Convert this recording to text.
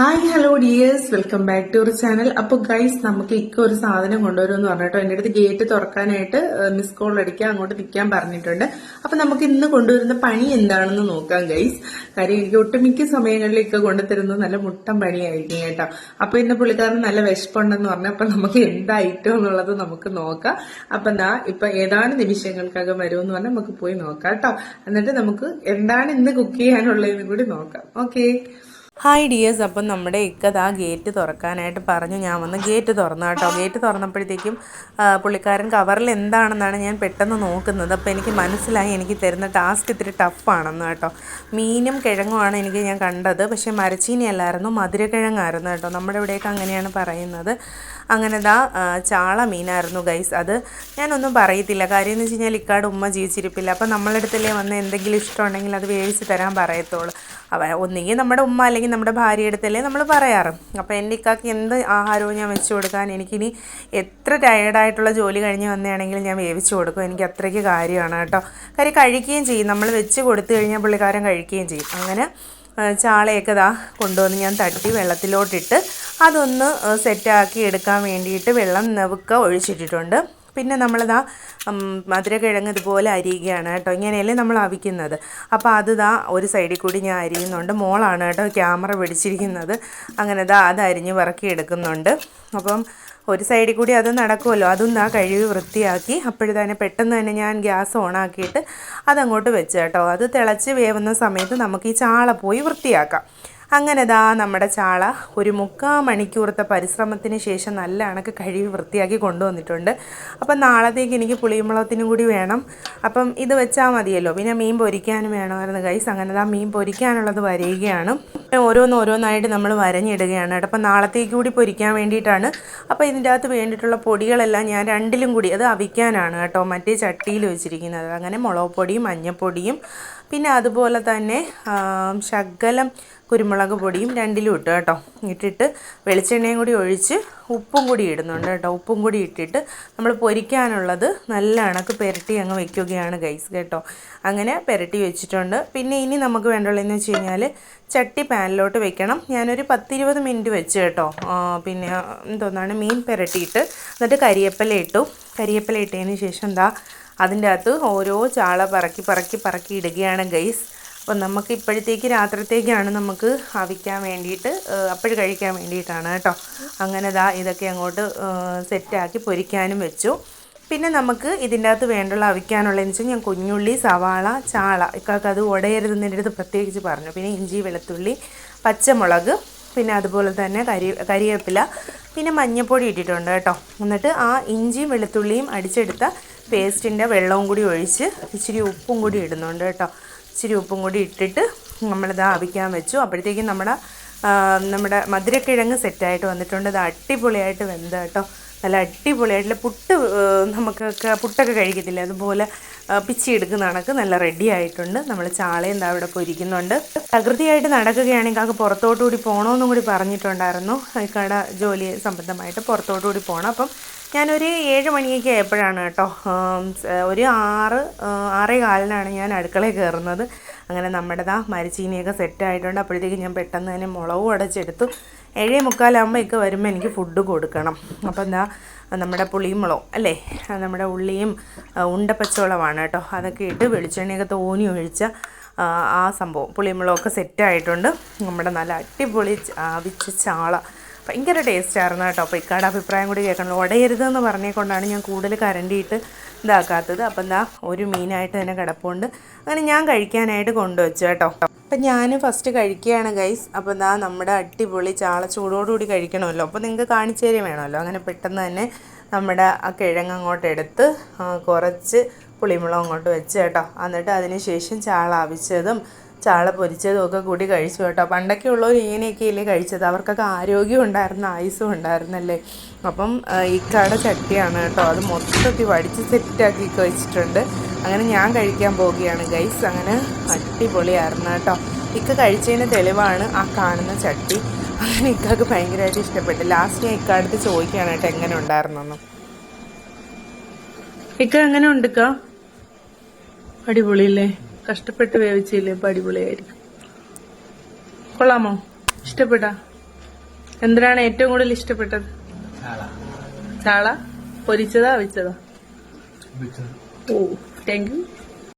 Hi hello dears welcome back to our channel അപ്പൊ guys നമുക്ക് ഇക്ക ഒരു സാധനം കൊണ്ടുവരുമെന്ന് പറഞ്ഞിട്ടോ? എന്റെ അടുത്ത് ഗേറ്റ് തുറക്കാനായിട്ട് മിസ് കോൾ അടിക്കാൻ അങ്ങോട്ട് നിൽക്കാൻ പറഞ്ഞിട്ടുണ്ട്. അപ്പൊ നമുക്ക് ഇന്ന് കൊണ്ടുവരുന്ന പണി എന്താണെന്ന് നോക്കാം ഗൈസ് കാര്യം എനിക്ക് ഒട്ടുമിക്ക സമയങ്ങളിൽ ഇക്ക കൊണ്ടുതരുന്നത് നല്ല മുട്ടൻ പണിയായിരിക്കും കേട്ടോ. അപ്പൊ ഇന്ന് പുള്ളിക്കാരൻ നല്ല വിശപ്പുണ്ടെന്ന് അപ്പൊ നമുക്ക് എന്തായിട്ടോ എന്നുള്ളത് നമുക്ക് നോക്കാം. അപ്പൊ എന്താ ഇപ്പൊ ഏതാനും നിമിഷങ്ങൾക്കകം വരുമെന്ന് പറഞ്ഞാൽ നമുക്ക് പോയി നോക്കാം കേട്ടോ. എന്നിട്ട് നമുക്ക് എന്താണ് ഇന്ന് കുക്ക് ചെയ്യാനുള്ളതെന്ന് കൂടി നോക്കാം. ഓക്കേ ഹായ് ഡിയേഴ്സ് അപ്പം നമ്മുടെ ഇക്കത് ആ ഗേറ്റ് തുറക്കാനായിട്ട് പറഞ്ഞു. ഞാൻ വന്ന് ഗേറ്റ് തുറന്നു കേട്ടോ. ഗേറ്റ് തുറന്നപ്പോഴത്തേക്കും പുള്ളിക്കാരൻ കവറിൽ എന്താണെന്നാണ് ഞാൻ പെട്ടെന്ന് നോക്കുന്നത്. അപ്പോൾ എനിക്ക് മനസ്സിലായി എനിക്ക് തരുന്ന ടാസ്ക് ഇത്തിരി ടഫാണെന്ന് കേട്ടോ. മീനും കിഴങ്ങുമാണ് എനിക്ക് ഞാൻ കണ്ടത്. പക്ഷേ മരച്ചീനി അല്ലായിരുന്നു മധുരക്കിഴങ്ങായിരുന്നു കേട്ടോ. നമ്മുടെ ഇവിടെയൊക്കെ അങ്ങനെയാണ് പറയുന്നത്. അങ്ങനെ ദാ ചാള മീനായിരുന്നു ഗൈസ് അത്. ഞാനൊന്നും പറയത്തില്ല. കാര്യം എന്ന് വെച്ച് കഴിഞ്ഞാൽ ഇക്കാട് ഉമ്മ ജീവിച്ചിരിപ്പില്ല. അപ്പം നമ്മളടുത്തല്ലേ വന്ന് എന്തെങ്കിലും ഇഷ്ടമുണ്ടെങ്കിൽ അത് വേവിച്ച് തരാൻ പറയത്തുള്ളൂ. അവ ഒന്നുകിൽ നമ്മുടെ ഉമ്മ അല്ലെങ്കിൽ നമ്മുടെ ഭാര്യ അടുത്തല്ലേ നമ്മൾ പറയാറ്. അപ്പോൾ എന്റെ ഇക്കാക്ക് എന്ത് ആഹാരവും ഞാൻ വെച്ച് കൊടുക്കാൻ എനിക്കിനി എത്ര ടയേർഡായിട്ടുള്ള ജോലി കഴിഞ്ഞ് വന്നതാണെങ്കിലും ഞാൻ വേവിച്ച് കൊടുക്കും. എനിക്ക് അത്രയ്ക്ക് കാര്യമാണ് കേട്ടോ. കാര്യം കഴിക്കുകയും ചെയ്യും. നമ്മൾ വെച്ച് കൊടുത്തു കഴിഞ്ഞാൽ പുള്ളിക്കാരൻ കഴിക്കുകയും ചെയ്യും. അങ്ങനെ ചാളയൊക്കെ ഇതാ കൊണ്ടുവന്ന് ഞാൻ തട്ടി വെള്ളത്തിലോട്ടിട്ട് അതൊന്ന് സെറ്റാക്കി എടുക്കാൻ വേണ്ടിയിട്ട് വെള്ളം നെവുക്ക ഒഴിച്ചിട്ടിട്ടുണ്ട്. പിന്നെ നമ്മളിതാ മധുരക്കിഴങ്ങ് ഇതുപോലെ അരിയുകയാണ് കേട്ടോ. ഇങ്ങനെയല്ലേ നമ്മൾ അവിക്കുന്നത്. അപ്പോൾ അത് ദാ ഒരു സൈഡിൽ കൂടി ഞാൻ അരിയുന്നുണ്ട്. മോളാണ് കേട്ടോ ക്യാമറ പിടിച്ചിരിക്കുന്നത്. അങ്ങനെ ഇതാ അത് അരിഞ്ഞ് പറക്കി എടുക്കുന്നുണ്ട് അപ്പം ഒരു സൈഡിൽ കൂടി അത് നടക്കുമല്ലോ. അതൊന്ന് ആ കഴുകി വൃത്തിയാക്കി. അപ്പോഴത്തന്നെ പെട്ടെന്ന് തന്നെ ഞാൻ ഗ്യാസ് ഓണാക്കിയിട്ട് അതങ്ങോട്ട് വെച്ച് കേട്ടോ. അത് തിളച്ച് വേവുന്ന സമയത്ത് നമുക്ക് ഈ ചാള പോയി വൃത്തിയാക്കാം. അങ്ങനെ ദാ നമ്മുടെ ചാള ഒരു മുക്കാൽ മണിക്കൂറത്തെ പരിശ്രമത്തിന് ശേഷം നല്ല അണക്ക് കഴുകി വൃത്തിയാക്കി കൊണ്ടുവന്നിട്ടുണ്ട്. അപ്പം നാളത്തേക്ക് എനിക്ക് പുളിയുമ്പളത്തിനും കൂടി വേണം. അപ്പം ഇത് വെച്ചാൽ മതിയല്ലോ. പിന്നെ മീൻ പൊരിക്കാനും വേണമായിരുന്നു കൈസ് അങ്ങനെ ദാ മീൻ പൊരിക്കാനുള്ളത് വരികയാണ് ഓരോന്ന് ഓരോന്നായിട്ട് നമ്മൾ വരഞ്ഞിടുകയാണ്. കേട്ടോ അപ്പം നാളത്തേക്ക് കൂടി പൊരിക്കാൻ വേണ്ടിയിട്ടാണ്. അപ്പോൾ ഇതിന്റെ അകത്ത് വേണ്ടിയിട്ടുള്ള പൊടികളെല്ലാം ഞാൻ രണ്ടിലും കൂടി അത് അവിക്കാനാണ് കേട്ടോ. മറ്റേ ചട്ടിയിൽ വെച്ചിരിക്കുന്നത്. അങ്ങനെ മുളക് പൊടിയും മഞ്ഞൾപ്പൊടിയും പിന്നെ അതുപോലെ തന്നെ ശകലം കുരുമുളക് പൊടിയും രണ്ടിലും ഇട്ടു കേട്ടോ. ഇട്ടിട്ട് വെളിച്ചെണ്ണയും കൂടി ഒഴിച്ച് ഉപ്പും കൂടി ഇടുന്നുണ്ട് കേട്ടോ. ഉപ്പും കൂടി ഇട്ടിട്ട് നമ്മൾ പൊരിക്കാനുള്ളത് നല്ല അണക്ക് പെരട്ടി അങ്ങ് വെക്കുകയാണ് ഗൈസ് കേട്ടോ. അങ്ങനെ പെരട്ടി വെച്ചിട്ടുണ്ട്. പിന്നെ ഇനി നമുക്ക് വേണ്ടുള്ളതെന്ന് വെച്ച് കഴിഞ്ഞാൽ ചട്ടി പാനിലോട്ട് വെക്കണം. ഞാനൊരു പത്തിരുപത് മിനിറ്റ് വെച്ച് കേട്ടോ. പിന്നെ എന്തോന്നാണ് മീൻ പെരട്ടിയിട്ട് എന്നിട്ട് കരിയപ്പല ഇട്ടു. കരിയപ്പല ഇട്ടതിന് ശേഷം എന്താ അതിന്റെ അകത്ത് ഓരോ ചാള പറക്കി പറക്കി പറക്കി ഇടുകയാണ് ഗൈസ്. അപ്പം നമുക്ക് ഇപ്പോഴത്തേക്ക് രാത്രിത്തേക്കാണ് നമുക്ക് അവിക്കാൻ വേണ്ടിയിട്ട് അപ്പോഴ് കഴിക്കാൻ വേണ്ടിയിട്ടാണ് കേട്ടോ. അങ്ങനെ ദാ ഇതൊക്കെ അങ്ങോട്ട് സെറ്റാക്കി പൊരിക്കാനും വെച്ചു. പിന്നെ നമുക്ക് ഇതിന്റെ അകത്ത് വേണ്ടുള്ള അവിക്കാനുള്ളതെന്ന് വെച്ചാൽ ഞാൻ കുഞ്ഞുള്ളി സവാള ചാള ഇക്കാക്ക് അത് ഉടയരുതെന്നതിന്റെ അടുത്ത് പ്രത്യേകിച്ച് പറഞ്ഞു. പിന്നെ ഇഞ്ചി വെളുത്തുള്ളി പച്ചമുളക് പിന്നെ അതുപോലെ തന്നെ കരി കരിവേപ്പില പിന്നെ മഞ്ഞൾപ്പൊടി ഇട്ടിട്ടുണ്ട് കേട്ടോ. എന്നിട്ട് ആ ഇഞ്ചിയും വെളുത്തുള്ളിയും അടിച്ചെടുത്ത പേസ്റ്റിന്റെ വെള്ളവും കൂടി ഒഴിച്ച് ഇച്ചിരി ഉപ്പും കൂടി ഇടുന്നുണ്ട് കേട്ടോ. ഇച്ചിരി ഉപ്പും കൂടി ഇട്ടിട്ട് നമ്മളിത് ആവിക്കാൻ വെച്ചു. അപ്പോഴത്തേക്കും നമ്മുടെ നമ്മുടെ മധുരക്കിഴങ്ങ് സെറ്റായിട്ട് വന്നിട്ടുണ്ട്. ഇത് അടിപൊളിയായിട്ട് വെന്ത് കേട്ടോ. നല്ല അടിപൊളിയായിട്ടുള്ള പുട്ട് നമുക്കൊക്കെ പുട്ടൊക്കെ കഴിക്കത്തില്ല? അതുപോലെ പിച്ചിയെടുക്കുന്ന കണക്ക് നല്ല റെഡി ആയിട്ടുണ്ട്. നമ്മൾ ചാളയും എന്താ ഇവിടെ പൊരിക്കുന്നുണ്ട്. പ്രകൃതിയായിട്ട് നടക്കുകയാണെങ്കിൽ അത് പുറത്തോട്ടു കൂടി പോകണമെന്നും കൂടി പറഞ്ഞിട്ടുണ്ടായിരുന്നു. കട ജോലി സംബന്ധമായിട്ട് പുറത്തോട്ടു കൂടി പോകണം അപ്പം ഞാനൊരു ഏഴ് മണിയൊക്കെ ആയപ്പോഴാണ് കേട്ടോ ഒരു ആറ് ആറേ കാലിനാണ് ഞാൻ അടുക്കളയിൽ കയറുന്നത്. അങ്ങനെ നമ്മുടെ ദാ മരിച്ചീനിയൊക്കെ സെറ്റായിട്ടുണ്ട് അപ്പോഴത്തേക്ക് ഞാൻ പെട്ടെന്ന് തന്നെ മുളകും അടച്ചെടുത്തു. ഏഴേ മുക്കാലാകുമ്പോൾ വരുമ്പോൾ എനിക്ക് ഫുഡ് കൊടുക്കണം. അപ്പോൾ എന്താ നമ്മുടെ പുളിയും മുളകും അല്ലേ? നമ്മുടെ ഉള്ളിയും ഉണ്ടപ്പച്ചോളമാണ് കേട്ടോ. അതൊക്കെ ഇട്ട് വെളിച്ചെണ്ണയൊക്കെ തോനി ഒഴിച്ച ആ, സംഭവം. പുളിമുളകൊക്കെ സെറ്റായിട്ടുണ്ട് നമ്മുടെ നല്ല അടിപൊളി ആവിച്ച ചാള. ഭയങ്കര ടേസ്റ്റായിരുന്നു കേട്ടോ. അപ്പോൾ ഇക്കാട് അഭിപ്രായം കൂടി കേൾക്കണം. ഉടയരുതെന്ന് പറഞ്ഞേക്കൊണ്ടാണ് ഞാൻ കൂടുതൽ കരണ്ടിയിട്ട് ഇതാക്കാത്തത്. അപ്പം എന്താ ഒരു മീനായിട്ട് തന്നെ കിടപ്പുണ്ട്. അങ്ങനെ ഞാൻ കഴിക്കാനായിട്ട് കൊണ്ടുവച്ചു കേട്ടോ. അപ്പം ഞാൻ ഫസ്റ്റ് കഴിക്കുകയാണ് ഗൈസ് അപ്പോൾ എന്താ നമ്മുടെ അടിപൊളി ചാള ചൂടോടുകൂടി കഴിക്കണമല്ലോ. അപ്പോൾ നിങ്ങൾക്ക് കാണിച്ചു വേണമല്ലോ. അങ്ങനെ പെട്ടെന്ന് തന്നെ നമ്മുടെ ആ കിഴങ്ങ് അങ്ങോട്ട് എടുത്ത് കുറച്ച് പുളിമുളക് അങ്ങോട്ട് വെച്ച് കേട്ടോ. എന്നിട്ട് അതിന് ശേഷം ചാള അവിച്ചതും ചാള പൊരിച്ചതും ഒക്കെ കൂടി കഴിച്ചു കേട്ടോ. പണ്ടൊക്കെ ഉള്ളവർ ഇങ്ങനെയൊക്കെ അല്ലേ കഴിച്ചത്? അവർക്കൊക്കെ ആരോഗ്യം ഉണ്ടായിരുന്നു ആയുസ്സും ഉണ്ടായിരുന്നല്ലേ? അപ്പം ഇക്കാടെ ചട്ടിയാണ് കേട്ടോ. അത് മൊത്തത്തിൽ വടിച്ച് സെറ്റാക്കി വെച്ചിട്ടുണ്ട്. അങ്ങനെ ഞാൻ കഴിക്കാൻ പോവുകയാണ്. ഗൈസ് അങ്ങനെ അടിപൊളിയായിരുന്നു കേട്ടോ. ഇക്ക കഴിച്ചതിന് തെളിവാണ് ആ കാണുന്ന ചട്ടി. അങ്ങനെ ഇക്കാക്ക് ഭയങ്കരമായിട്ട് ഇഷ്ടപ്പെട്ടു. ലാസ്റ്റ് ഞാൻ ഇക്കാടുത്ത് ചോദിക്കുകയാണ് കേട്ടോ എങ്ങനെ ഉണ്ടായിരുന്നു ഇക്ക എങ്ങനെ ഉണ്ടിക്ക അടിപൊളിയല്ലേ? കഷ്ടപ്പെട്ട് വേവിച്ചില്ലേ ഇപ്പൊ അടിപൊളിയായിരിക്കും. കൊള്ളാമോ? ഇഷ്ടപ്പെട്ടാ എന്തിനാണ് ഏറ്റവും കൂടുതൽ ഇഷ്ടപ്പെട്ടത്? ചാള. പൊരിച്ചതാ വെച്ചത്. ഓ. தேங்க்யூ